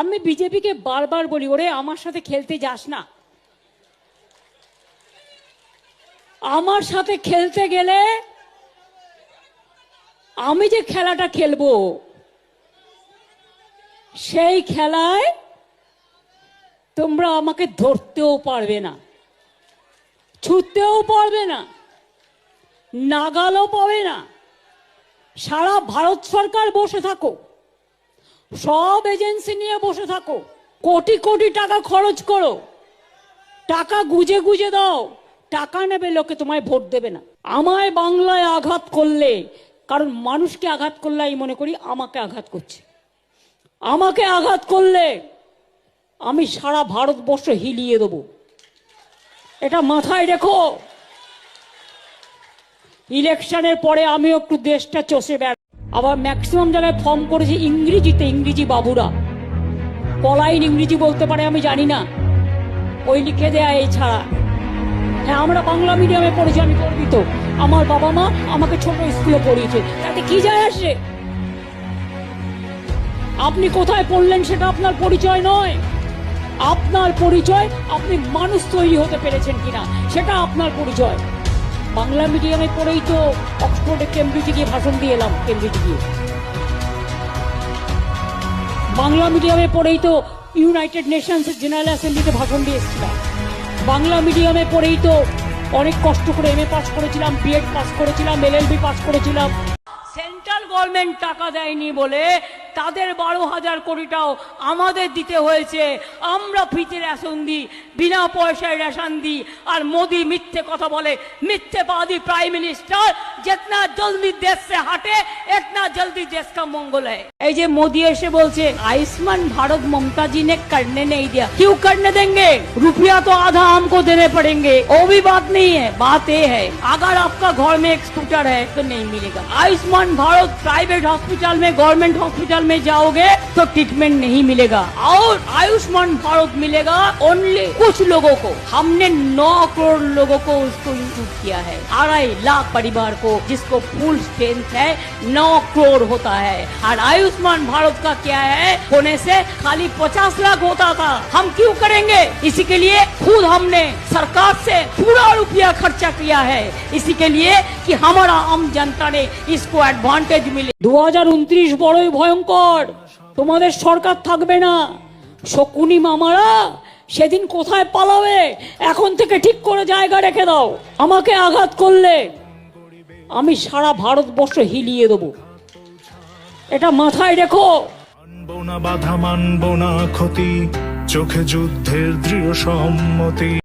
আমি বিজেপিকে বারবার বলি, ওরে, আমার সাথে খেলতে যাস না। আমার সাথে খেলতে গেলে আমি যে খেলাটা খেলব, সেই খেলায় তোমরা আমাকে ধরতেও পারবে না ছুটতেও পারবে না, নাগালও পাবে না। সারা ভারত সরকার বসে থাকো সব এজেন্সি নিয়ে বসে থাকো। কোটি কোটি টাকা খরচ করো। টাকা গুজে গুজে দাও। টাকা নেবে লোকে তোমায় ভোট দেবে না। আমায় বাংলায় আঘাত করলে, কারণ মানুষকে আঘাত করলে আমি মনে করি আমাকে আঘাত করছে। আমাকে আঘাত করলে আমি সারা ভারতবর্ষ হিলিয়ে দেবো। এটা মাথায় রেখো। ইলেকশনের পরে আমিও একটু দেশটা চষে বেড়া আবার ম্যাক্সিমাম জায়গায় ফর্ম করেছে ইংরেজিতে, ইংরেজি বাবুরা। কলাইন ইংরেজি বলতে পারে, আমি জানি না। ওই লিখে দেয়া এই ছাড়া। হ্যাঁ আমরা বাংলা মিডিয়ামে পড়েছি, আমি গর্বিত। আমার বাবা মা আমাকে ছোট স্কুলে পড়িয়েছে। তাতে কি যায় আসে? আপনি কোথায় পড়লেন সেটা আপনার পরিচয় নয়। আপনার পরিচয় আপনি মানুষ তৈরি হতে পেরেছেন কিনা, সেটা আপনার পরিচয়। বাংলা মিডিয়ামে পড়েই তো অক্সফোর্ডে কেমব্রিজে গিয়ে ভাষণ দিয়ে এলাম, কেমব্রিজে গিয়ে। বাংলা মিডিয়ামে পড়েই তো ইউনাইটেড নেশনস জেনারেল অ্যাসেম্বলিতে ভাষণ দিয়ে এসেছিলাম। বাংলা মিডিয়ামে পড়েই তো অনেক কষ্ট করে এম এ পাস করেছিলাম বিএড পাস করেছিলাম এলএলবি পাস করেছিলাম। সেন্ট্রাল গভর্নমেন্ট টাকা দেয়নি বলে তাদের বারো হাজার কোটিটাও আমাদের দিতে হয়েছে। আমরা ফ্রিতে রেশন দিই বিনা পয়সায় রেশন দিই আর মোদি মিথ্যে কথা বলে মিথ্যেবাদী प्राइम मिनिस्टर जितना जल्दी देश से हटे इतना जल्दी देश का मंगल है এই যে মোদি এসে বলছে आयुष्मान भारत ममता जी ने करने नहीं दिया क्यों करने देंगे रुपया तो आधा हमको देने पड़ेंगे वो भी बात नहीं है बात ये है अगर आपका घर में एक स्कूटर है तो नहीं मिलेगा आयुष्मान भारत प्राइवेट हॉस्पिटल में गवर्नमेंट हॉस्पिटल में जाओगे तो ट्रीटमेंट नहीं मिलेगा और आयुष्मान भारत मिलेगा ओनली कुछ लोगों को हमने नौ करोड़ लोगों को उसको इंक्लूड किया है अढ़ाई लाख परिवार को जिसको फुल स्ट्रेंथ है नौ करोड़ होता है और आयुष्मान भारत का क्या है होने से खाली पचास लाख होता था हम क्यों करेंगे इसी के लिए खुद हमने सरकार से पूरा रुपया खर्चा किया है इसी के लिए कि हमारा आम जनता ने इसको एडवांटेज मिले দু হাজার উনত্রিশ বড়ই ভয়ঙ্কর তোমাদের সরকার থাকবে না শকুনি মামারা সেদিন কোথায় পালাবে? এখন থেকে ঠিক করে জায়গা রেখে দাও। আমাকে আঘাত করলে আমি সারা ভারতবর্ষ হিলিয়ে দেব। এটা মাথায় রেখো। বাধা, মানবো না ক্ষতি, চোখে যুদ্ধের দৃঢ় সম্মতি